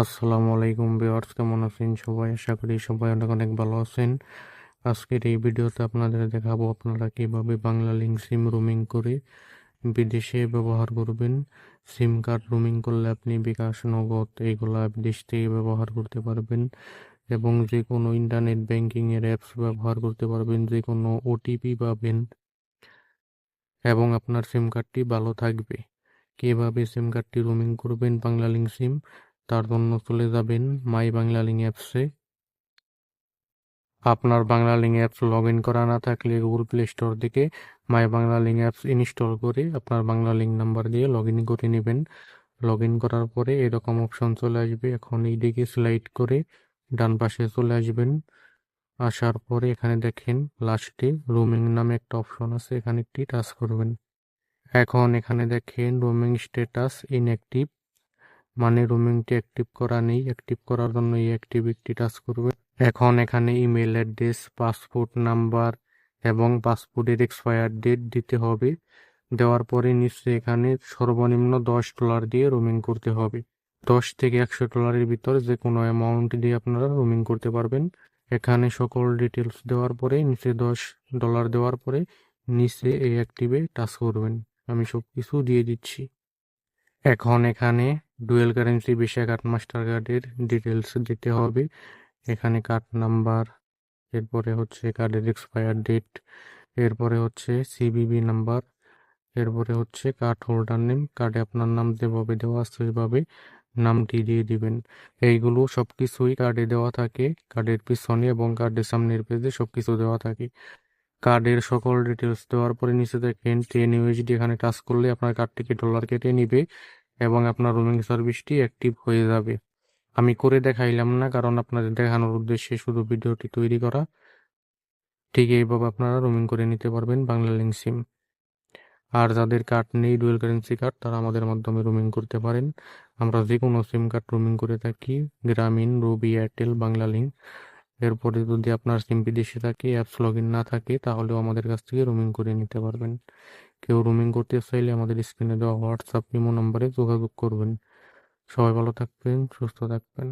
আসসালামু আলাইকুম ভিউয়ার্স, কেমন আছেন সবাই? আশা করি সবাই অনেক অনেক ভালো আছেন। আজকের এই ভিডিওতে আপনাদের দেখাবো আপনারা কীভাবে বাংলা লিঙ্ক সিম রুমিং করে বিদেশে ব্যবহার করবেন। সিম কার্ড রুমিং করলে আপনি বিকাশ, নগদ এইগুলা বিদেশ থেকে ব্যবহার করতে পারবেন এবং যে কোনো ইন্টারনেট ব্যাংকিং এর অ্যাপস ব্যবহার করতে পারবেন যে কোনো ওটিপি পাবেন এবং আপনার সিম কার্ডটি ভালো থাকবে। কীভাবে সিম কার্ডটি রোমিং করবেন বাংলা লিঙ্ক সিম তার জন্য চলে যাবেন মাই বাংলা লিঙ্ক অ্যাপসে। আপনার Bangla link apps log in করা না থাকলে গুগল প্লে স্টোর থেকে my Bangla link apps install করে আপনার বাংলা লিঙ্ক নাম্বার দিয়ে লগ ইন করে নেবেন। লগ ইন করার পরে এরকম অপশন চলে আসবে। এখন এই দিকে স্লাইড করে ডান পাশে চলে আসবেন। আসার পরে এখানে দেখেন লাস্টে রোমিং নামে একটা অপশন আছে, এখানে একটি টাচ করবেন। এখন এখানে দেখেন রোমিং স্ট্যাটাস ইনঅ্যাক্টিভ। মানে রোমিংটি অ্যাক্টিভ করা নেই অ্যাক্টিভ করার জন্য এই অ্যাক্টিভিটি টাচ করবে। এখন এখানে ইমেল অ্যাড্রেস পাসপোর্ট নাম্বার এবং পাসপোর্টের এক্সপায়ার ডেট দিতে হবে। দেওয়ার পরে নিশ্চয়ই এখানে সর্বনিম্ন দশ ডলার দিয়ে রোমিং করতে হবে। দশ থেকে একশো ডলারের ভিতর যে কোনো অ্যামাউন্ট দিয়ে আপনারা রোমিং করতে পারবেন। এখানে সকল ডিটেলস দেওয়ার পরে নিচে দশ ডলার দেওয়ার পরে নিচে এই অ্যাক্টিভে টাচ করবেন। আমি সব কিছু দিয়ে দিচ্ছি। এখন এখানে dual currency visa card master কার্ডের ডিটেলস দিতে হবে। এখানে কার্ড নাম্বার, এরপরে হচ্ছে কার্ডের এক্সপায়ার ডেট, এরপরে হচ্ছে সিবিবি নাম্বার, এরপরে হচ্ছে কার্ড হোল্ডার নেম, কার্ডে আপনার নাম যেভাবে দেওয়া আছে সেভাবে নামটি দিয়ে দিবেন। এইগুলো সব কিছুই কার্ডে দেওয়া থাকে, কার্ডের পিছনে এবং কার্ডের সামনের পেজে সব কিছু দেওয়া থাকে। কার্ডের সকল ডিটেলস দেওয়ার পরে নিচে দেখেন টেন ইউএসডি এখানে টাচ করলে আপনার কার্ড থেকে ডলার কেটে নিবে। এবং আপনার রোমিং সার্ভিসটি অ্যাক্টিভ হয়ে যাবে। আমি করে দেখাইলাম না, কারণ আপনাদের দেখানোর উদ্দেশ্যে শুধু ভিডিওটি তৈরি করা। ঠিক এইভাবে আপনারা রোমিং করে নিতে পারবেন বাংলা লিঙ্ক সিম আর যাদের কার্ড নেই ডুয়েল কারেন্সি কার্ড তারা আমাদের মাধ্যমে রোমিং করতে পারেন। আমরা যে কোনো সিম কার্ড রোমিং করে থাকি, গ্রামীণ, রবি, এয়ারটেল, বাংলা লিঙ্ক এরপরে যদি আপনার সিম বিদেশে থাকে অ্যাপস লগ না থাকে, তাহলেও আমাদের কাছ থেকে রোমিং করে নিতে পারবেন। কেউ রুমিং করতে চাইলে আমাদের স্ক্রিনে দেওয়া হোয়াটসঅ্যাপ ইমো নম্বরে যোগাযোগ করবেন। সবাই ভালো থাকবেন, সুস্থ থাকবেন।